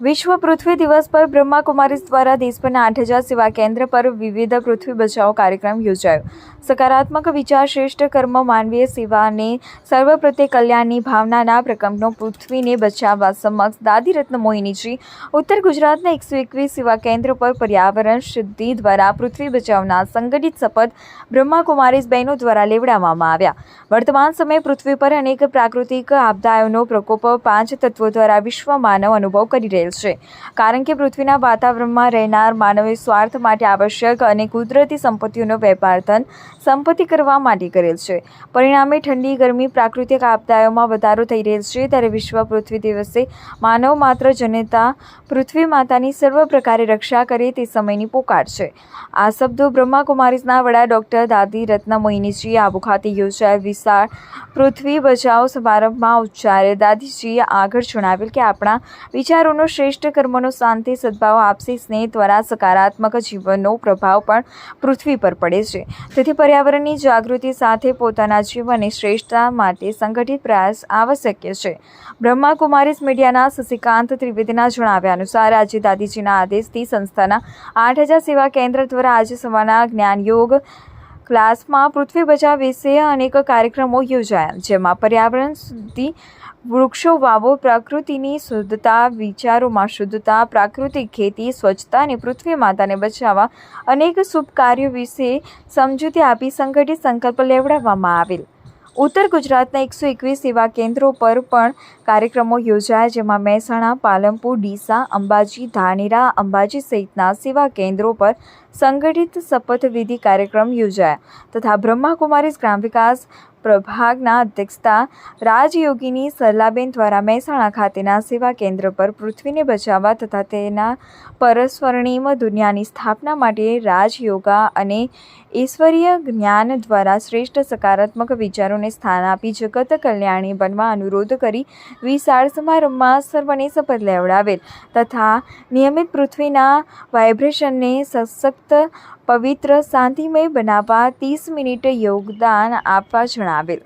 વિશ્વ પૃથ્વી દિવસ પર બ્રહ્માકુમારીઝ દ્વારા દેશભરના આઠ હજાર સેવા કેન્દ્ર પર વિવિધ પૃથ્વી બચાવો કાર્યક્રમ યોજાયો. સકારાત્મક વિચાર શ્રેષ્ઠ કર્મ માનવીય સેવા અને સર્વ પ્રત્યે કલ્યાણની ભાવનાના પ્રકંપનો પૃથ્વીને બચાવવા સમક્ષ દાદી રત્ન મોહિનીજી ઉત્તર ગુજરાતના એકસો એકવીસ સેવા કેન્દ્ર પર પર્યાવરણ શુદ્ધિ દ્વારા પૃથ્વી બચાવના સંગઠિત શપથ બ્રહ્માકુમારીઝ બહેનો દ્વારા લેવડાવવામાં આવ્યા. વર્તમાન સમયે પૃથ્વી પર અનેક પ્રાકૃતિક આપદાઓનો પ્રકોપ પાંચ તત્વો દ્વારા વિશ્વ માનવ અનુભવ કરી રહેલ છે. કારણ કે પૃથ્વીના વાતાવરણમાં રહેનાર માનવે સ્વાર્થ માટે આવશ્યક અને કુદરતી સંપત્તિઓનો વેપાર ધન સંપત્તિ કરવા માટે કરેલ છે. પરિણામે ઠંડી, ગરમી, પ્રાકૃતિક આપદાઓમાં વધારો થઈ રહેલ છે ત્યારે વિશ્વ પૃથ્વી દિવસે માનવ માત્ર જનતા પૃથ્વી માતાની સર્વ પ્રકારે રક્ષા કરે તે સમયની પોકાર છે. આ શબ્દો બ્રહ્માકુમારીઝના વડા ડૉક્ટર દાદી રત્ન મોહિનીજીએ આબુ ખાતે યોજાયેલ વિશાળ પૃથ્વી બચાવ સમારંભમાં ઉચ્ચારે દાદીજીએ આગળ જણાવેલ કે આપણા વિચારોનો શ્રેષ્ઠ કર્મનો શાંતિ, સદભાવ, આપસી સ્નેહ દ્વારા સકારાત્મક જીવનનો પ્રભાવ પણ પૃથ્વી પર પડે છે. તેથી પર્યાવરણની જાગૃતિ સાથે પોતાના જીવનની શ્રેષ્ઠતા માટે સંગઠિત પ્રયાસ આવશ્યક છે. બ્રહ્માકુમારીસ મીડિયાના શશિકાંત ત્રિવેદીના જણાવ્યા અનુસાર આજે દાદીજીના આદેશથી સંસ્થાના આઠ હજાર સેવા કેન્દ્ર દ્વારા આજે સવારના જ્ઞાન યોગ ક્લાસમાં પૃથ્વી બચાવ વિશે અનેક કાર્યક્રમો યોજાયા, જેમાં પર્યાવરણ સુધી વૃક્ષો વાવો, પ્રકૃતિની શુદ્ધતા, વિચારોમાં શુદ્ધતા, પ્રાકૃતિક ખેતી સ્વચ્છતા અને પૃથ્વી માતાને બચાવવા અનેક શુભ કાર્યો વિશે સમજૂતી આપી સંગઠિત સંકલ્પ લેવડાવવામાં આવેલ. ઉત્તર ગુજરાતના એકસો એકવીસ સેવા કેન્દ્રો પર પણ કાર્યક્રમો યોજાયા, જેમાં મહેસાણા, પાલનપુર, ડીસા, અંબાજી, ધાનેરા, અંબાજી સહિતના સેવા કેન્દ્રો પર સંગઠિત શપથવિધિ કાર્યક્રમ યોજાયા તથા બ્રહ્માકુમારીઝ ગ્રામ વિકાસ પ્રભાગના અધ્યક્ષતા રાજયોગીની સરલાબેન દ્વારા મહેસાણા ખાતેના સેવા કેન્દ્ર પર પૃથ્વીને બચાવવા તથા તેના પરસ્વર્ણિમ દુનિયાની સ્થાપના માટે રાજયોગા અને ઈશ્વરીય જ્ઞાન દ્વારા શ્રેષ્ઠ સકારાત્મક વિચારોને સ્થાન આપી જગત કલ્યાણી બનવા અનુરોધ કરી વિશાળ સમારંભમાં સર્વને શપથ લેવડાવેલ તથા નિયમિત પૃથ્વીના વાઇબ્રેશનને સશક્ત પવિત્ર શાંતિમય બનાવવા ત્રીસ મિનિટ યોગદાન આપવા જણાવેલ.